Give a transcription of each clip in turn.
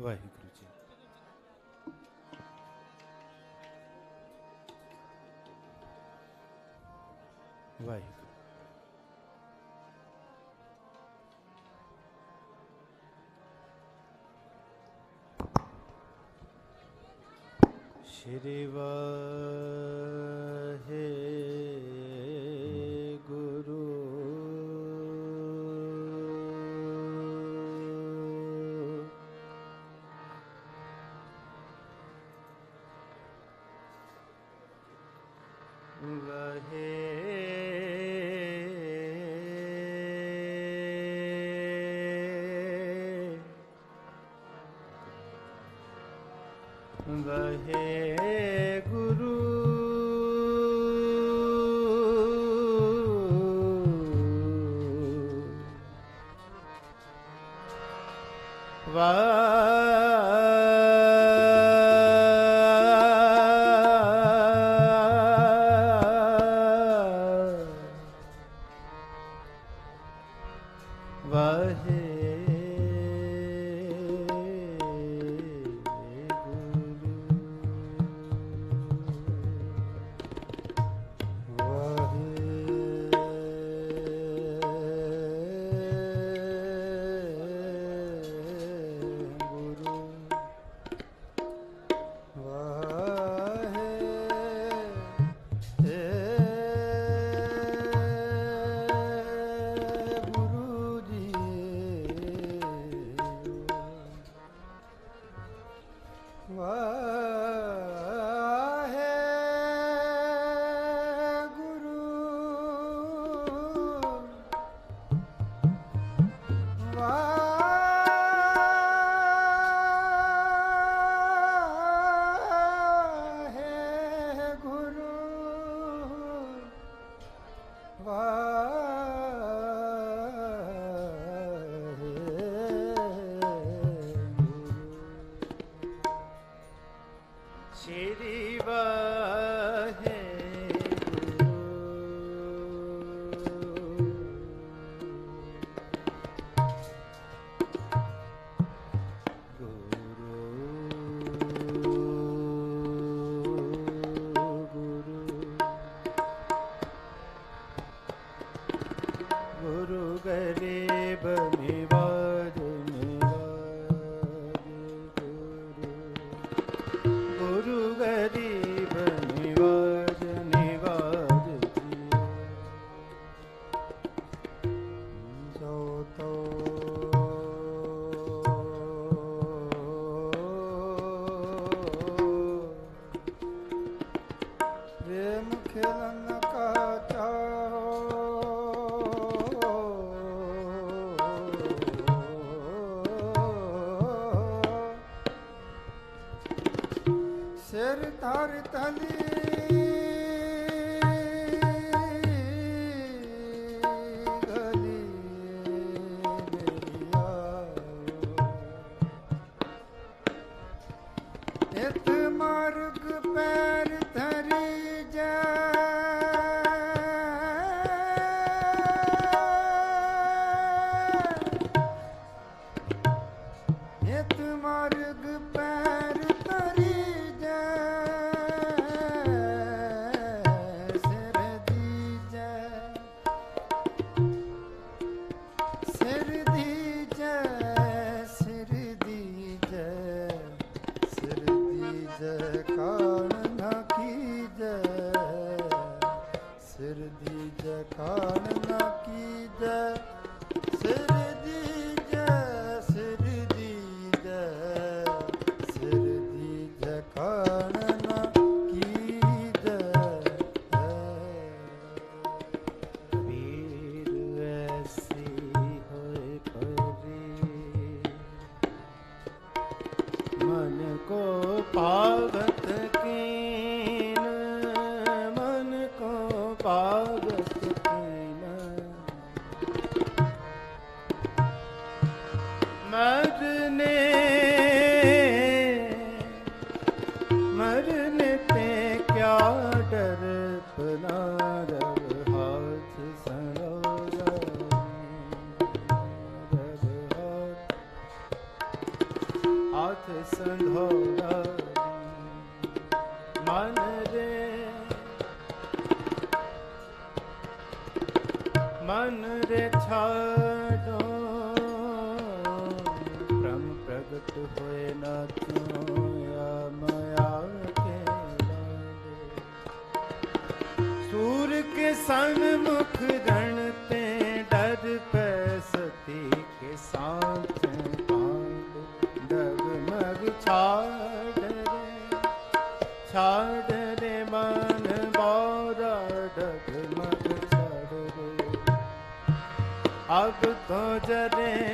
ਵਾਹਿਗੁਰੂ ਜੀ। ਵਾਹਿਗੁਰੂ। ਸ਼੍ਰੀ ਵਾਹਿਗੁਰੂ बहे बहे है ਜਪ ਮੇਵ ਸਿਰ ਧਰ ਤਲੀ ਸੂਰ ਕੇ ਸਨਮੁਖ ਰਣ ਤੇ ਡਰ ਪੈ ਸਤੀ ਕੇ ਸਾਥ ਪਾਂਡ ਦਗ ਮਗ ਛਾੜ ਰੇ। ਛਾੜ ਰੇ ਮਨ ਬੋਰਾ ਡਗ ਮਗ ਛੜ ਰੇ। ਅਬ ਤੋ ਜਰੇ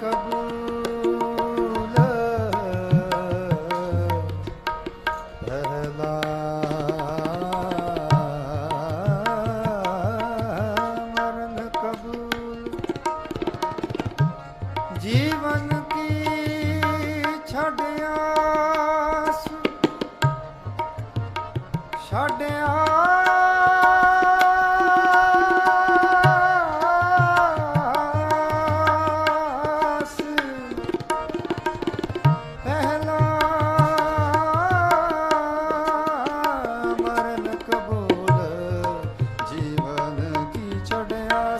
ਕਬੂਲ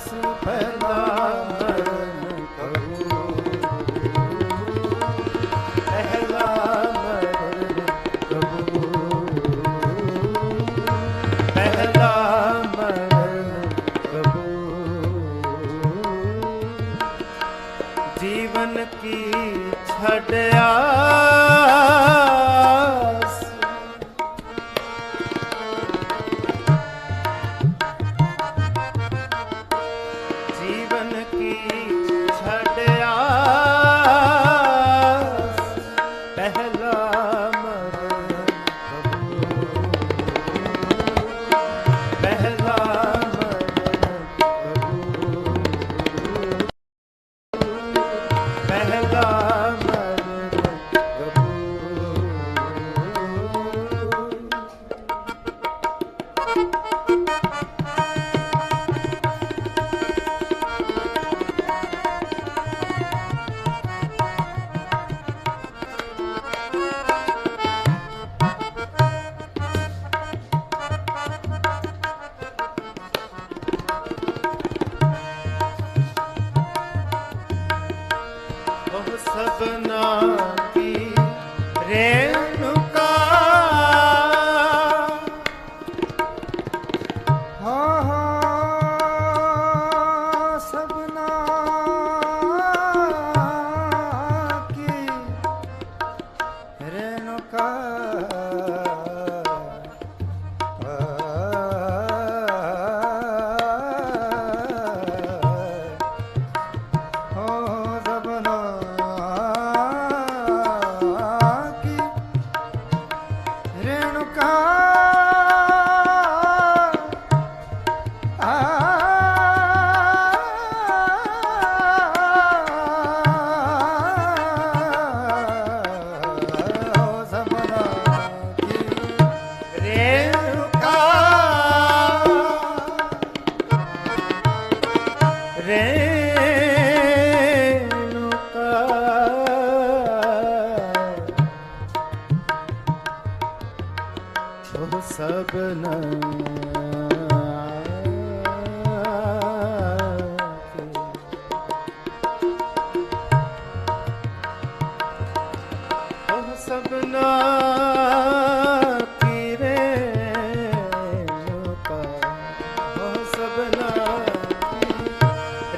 sleeping.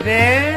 there.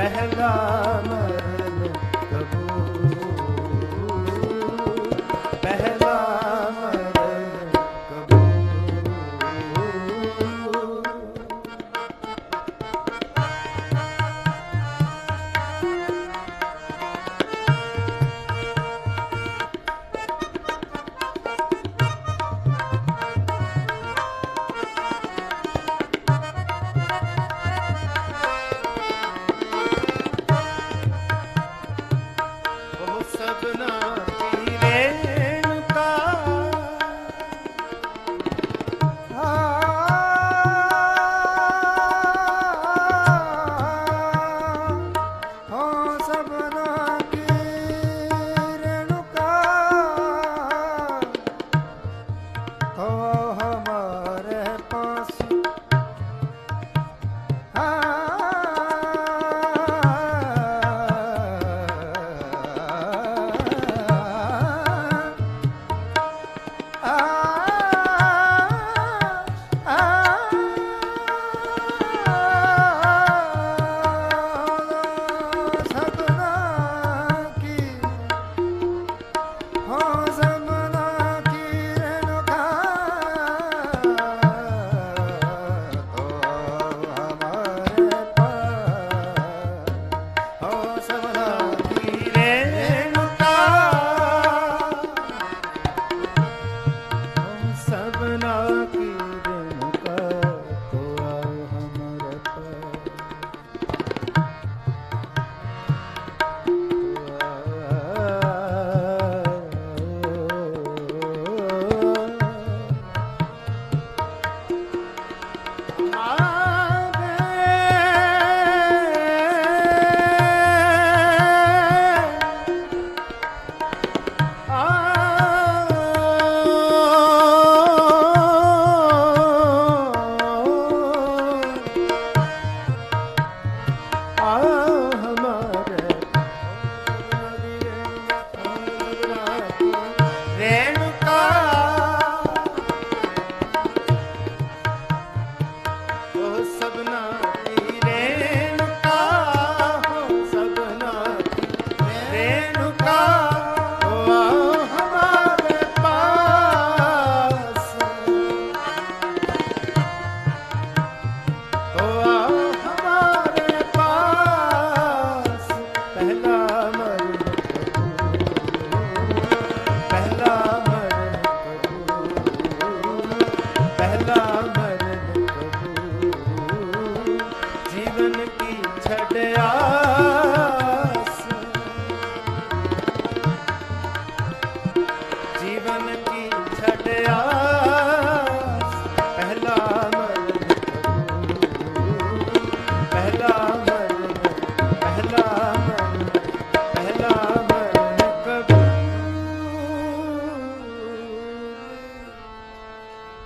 ਪਹਿਲਾ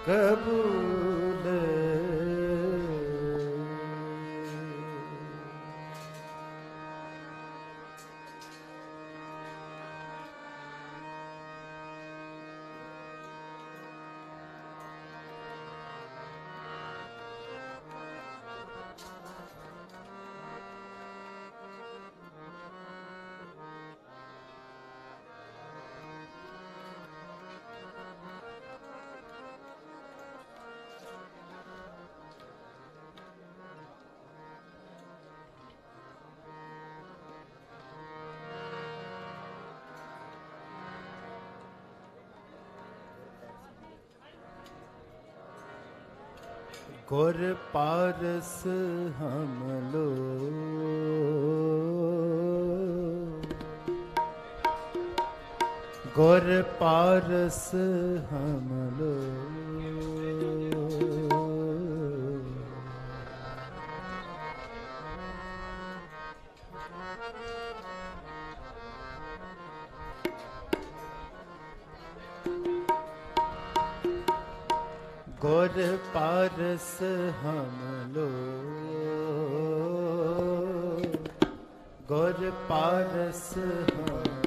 कबू ਗੁਰ ਪਾਰਸ ਹਮ ਲੋ। ਗੁਰ ਪਾਰਸ ਹਮ ਲੋ। ਗੁਰ ਪਾਰਸ ਹਮ ਲੋ। ਗੁਰ ਪਾਰਸ ਹਮ